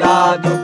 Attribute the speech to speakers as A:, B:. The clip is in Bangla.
A: জাদু